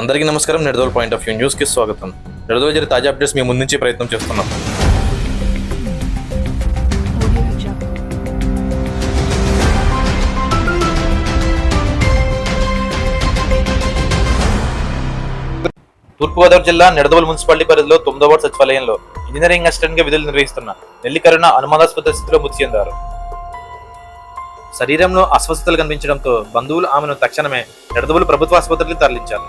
అందరికీ నమస్కారం. Nidadavole point of view న్యూస్కి స్వాగతం. నిడదోల్ జరిగే తాజా అప్డేట్స్ మీ ముందుంచి ప్రయత్నం చేస్తున్నాం. తూర్పుగోదావరి జిల్లా నిడదవోలు మున్సిపాలిటీ పరిధిలో తొమ్మిదవ సచివాలయంలో ఇంజనీరింగ్ అసిస్టెంట్గా విధులు నిర్వహిస్తున్న నెల్లికరుణ అనుమానాస్పద స్థితిలో మృతి చెందారు. శరీరంలో అస్వస్థతలు కనిపించడంతో బంధువులు ఆమెను తక్షణమే నిడదవోలు ప్రభుత్వ ఆసుపత్రికి తరలించారు.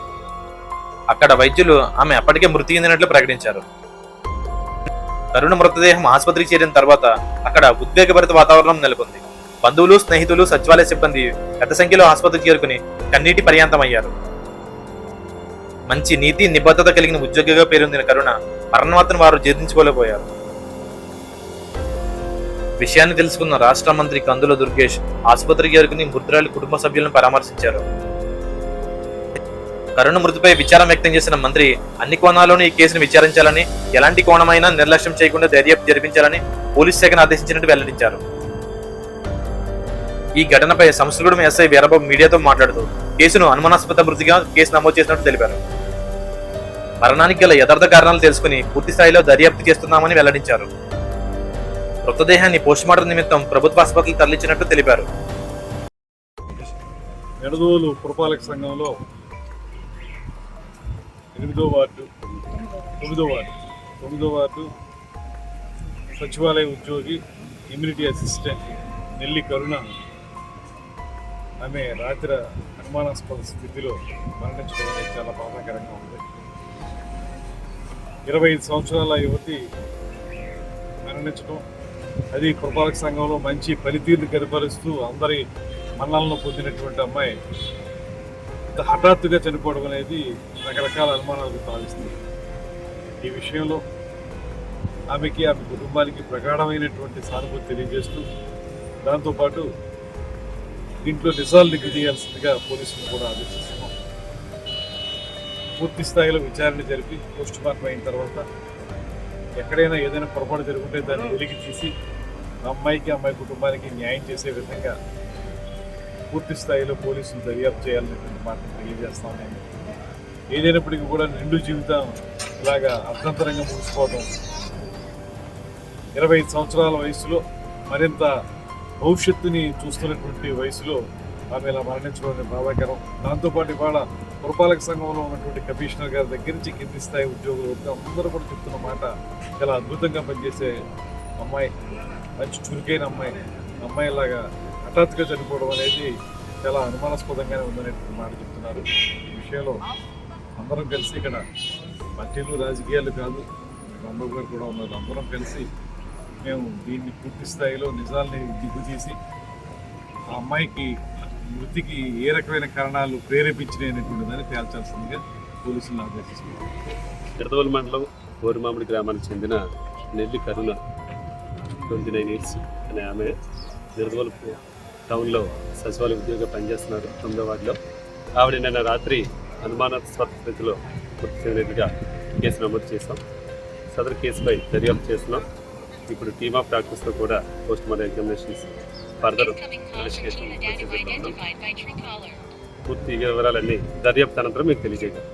అక్కడ వైద్యులు ఆమె అప్పటికే మృతి చెందినట్లు ప్రకటించారు. కరుణ మృతదేహం ఆసుపత్రికి చేరిన తర్వాత అక్కడ ఉద్వేగభరిత వాతావరణం నెలకొంది. బంధువులు స్నేహితులు సచివాలయ సిబ్బంది పెద్ద సంఖ్యలో ఆసుపత్రికి చేరుకుని కన్నీటి పర్యాంతమయ్యారు. మంచి నీతి నిబద్ధత కలిగిన ఉద్యోగిగా పేరొందిన కరుణ మరణవార్తను వారు జీర్ణించుకోలేకపోయారు. విషయాన్ని తెలుసుకున్న రాష్ట్ర మంత్రి కందుల దుర్గేష్ ఆసుపత్రికి చేరుకుని మృతురాలి కుటుంబ సభ్యులను పరామర్శించారు. కరుణ మృతిపై విచారం వ్యక్తం చేసిన మంత్రి అన్ని కోణాల్లోనూ ఈ కేసును విచారించాలని ఎలాంటి కోణమైనా నిర్లక్ష్యం చేయకుండా దర్యాప్తు జరిపించాలని పోలీస్ శాఖను ఆదేశించినట్టు వెల్లడించారు. ఈ ఘటనపై సంస్కృతం ఎస్ఐ వీరబాబు మీడియాతో మాట్లాడుతూ కేసును అనుమానాస్పద మృతిగా కేసు నమోదు చేసినట్టు తెలిపారు. మరణానికి గల యథార్థ కారణాలు తెలుసుకుని పూర్తి స్థాయిలో దర్యాప్తు చేస్తున్నామని వెల్లడించారు. మృతదేహాన్ని పోస్టుమార్టం నిమిత్తం ప్రభుత్వ ఆసుపత్రికి తరలించినట్టు తెలిపారు. ఎడదోలు పురపాలక సంఘంలో ఎనిమిదో వార్డు. తొమ్మిదో వార్డు. తొమ్మిదో వార్డు సచివాలయ ఉద్యోగి ఇమ్యూనిటీ అసిస్టెంట్ నెల్లి కరుణ. ఆమె రాత్రి అనుమానాస్పద స్థితిలో మరణించడం అనేది చాలా బాధాకరంగా ఉంది. ఇరవై ఐదు సంవత్సరాల యువతి మరణించడం అది పురపాలక సంఘంలో మంచి పనితీరుని కనపరుస్తూ అందరి మన్నలను పొందినటువంటి అమ్మాయి ఇంత హఠాత్తుగా చనిపోవడం అనేది రకరకాల అనుమానాలకు తావిస్తుంది. ఈ విషయంలో ఆమెకి ఆమె కుటుంబానికి ప్రగాఢమైనటువంటి సానుభూతి తెలియజేస్తూ దాంతోపాటు దీంట్లో నిజాలు చేయాల్సిందిగా పోలీసులు కూడా ఆదేశిస్తున్నాం. పూర్తి స్థాయిలో విచారణ జరిపి పోస్ట్ మార్టం అయిన తర్వాత ఎక్కడైనా ఏదైనా పొరపాటు జరుగుంటే దాన్ని వెలికి తీసి అమ్మాయికి అమ్మాయి కుటుంబానికి న్యాయం చేసే విధంగా పూర్తి స్థాయిలో పోలీసులు దర్యాప్తు చేయాలనేటువంటి మాట తెలియజేస్తాం నేను ఏదైనప్పటికీ కూడా నిండు జీవితం ఇలాగా అర్థంతరంగా ముగిసిపోవడం ఇరవై ఐదు సంవత్సరాల వయసులో మరింత భవిష్యత్తుని చూస్తున్నటువంటి వయసులో ఆమె ఇలా మరణించడం అనేది బాధాకరం. దాంతోపాటు ఇవాళ పురపాలక సంఘంలో ఉన్నటువంటి కమిషనర్ గారి దగ్గర నుంచి కింది స్థాయి ఉద్యోగులు అందరూ కూడా చెప్తున్న మాట చాలా అద్భుతంగా పనిచేసే అమ్మాయి. మంచి చురుకైన అమ్మాయి. అమ్మాయి లాగా హఠాత్తుగా చనిపోవడం అనేది చాలా అనుమానాస్పదంగానే ఉందనేటువంటి మాట చెప్తున్నారు. ఈ విషయంలో అందరం కలిసి ఇక్కడ పార్టీలు రాజకీయాలు కాదు రాంబాబు గారు కూడా ఉన్నారు. అందరం కలిసి మేము దీన్ని పూర్తి స్థాయిలో నిజాల్ని దిగ్గుతీసి ఆ అమ్మాయికి మృతికి ఏ రకమైన కారణాలు ప్రేరేపించినటువంటి దాన్ని తేల్చాల్సిందిగా పోలీసులను ఆదేశిస్తున్నారు. ఎడదవల్ మండలం కోరిమామిడి గ్రామానికి చెందిన Nelli Karuna twenty nine years అనే ఆమె నిర్దవల్ టౌన్లో సచివాలయ ఉద్యోగం పనిచేస్తున్నారు తొమ్మిదో వార్డులో. ఆవిడ నిన్న రాత్రి అనుమానాస్పద స్థితిలో మృతి చెందినట్టుగా కేసు నమోదు చేస్తాం సదరు కేసుపై దర్యాప్తు చేస్తున్నాం. ఇప్పుడు టీమ్ ఆఫ్ డాక్టర్స్తో కూడా పోస్ట్ మార్టం ఎగ్జామినేషన్స్ ఫర్దర్. పూర్తి వివరాలన్నీ దర్యాప్తు అనంతరం మీకు తెలియజేయగలం.